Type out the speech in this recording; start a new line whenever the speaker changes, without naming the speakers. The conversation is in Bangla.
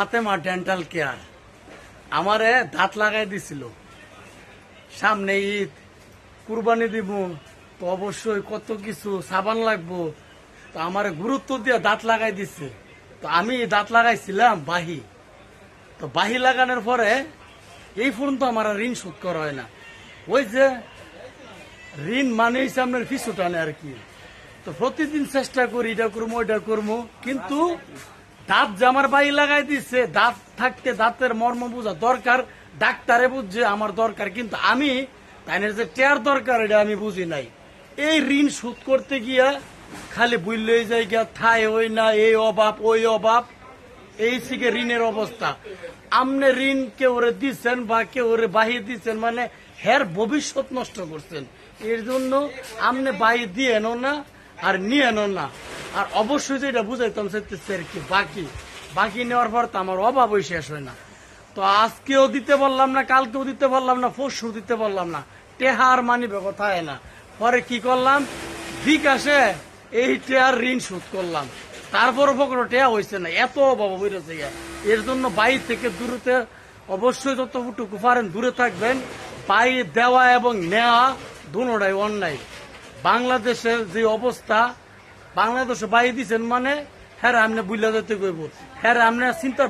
ফাতেমা ডেন্টাল কেয়ার আমারে দাঁত লাগাই দিছিল। সামনে ঈদ, কুরবানি দিব, তো অবশ্যই কত কিছু সাবান লাগবো। তো আমার গুরুত্ব দিয়ে দাঁত লাগাই দিছে। তো আমি দাঁত লাগাইছিলাম বাহি। তো বাহি লাগানোর পরে এই ফোন তো আমার ঋণ শোধ করা হয় না। ওই যে ঋণ মানে হচ্ছে আপনার পিছু টানে আর কি। তো প্রতিদিন চেষ্টা করি, এটা করব ওইটা করব কিন্তু দাঁত যে আমার বাড়ি লাগাই দিচ্ছে দাঁত থাকতে দাঁতের মর্ম বোঝা দরকার, ডাক্তারে বুঝছে আমার দরকার, কিন্তু আমি তাইনের যে টেয়ার দরকার, এটা আমি বুঝি নাই। এই ঋণ শোধ করতে গিয়া খালি বুঝলে যাই গিয়া থাই ওই না, এই অভাব, ওই অভাব, এই থেকে ঋণের অবস্থা। আমনে ঋণ কেউ ওরে দিচ্ছেন বা কেউ ওরে বাহিয়ে দিচ্ছেন মানে হের ভবিষ্যৎ নষ্ট করছেন। এর জন্য আমনে বাহি দিয়ে এনো না আর নিয়ে এনো না। আর অবশ্যই যে এটা বুঝাইতাম চাইতেছে আর কি, বাকি বাকি নেওয়ার পর তো আমার অভাবই শেষ হয় না। তো আজকেও দিতে পারলাম না, কালকেও দিতে পারলাম না পরশু দিতে পারলাম না। টেহার মানি কথায় না। পরে কি করলাম? বিকাশে এই টেহার ঋণ শোধ করলাম। তারপরও পকড়ো টেয়া হয়েছে না, এত অভাব হয়েছে এর জন্য বাইর থেকে দূরতে অবশ্যই যতটুকু পারেন দূরে থাকবেন। বাই দেওয়া এবং নেওয়া দুটাই অন্যায়। বাংলাদেশের যে অবস্থা বাংলাদেশে বাইরে দিচ্ছেন মানে হ্যাঁ আপনি বুঝলা যেতে কইব। হ্যাঁ আপনি চিন্তা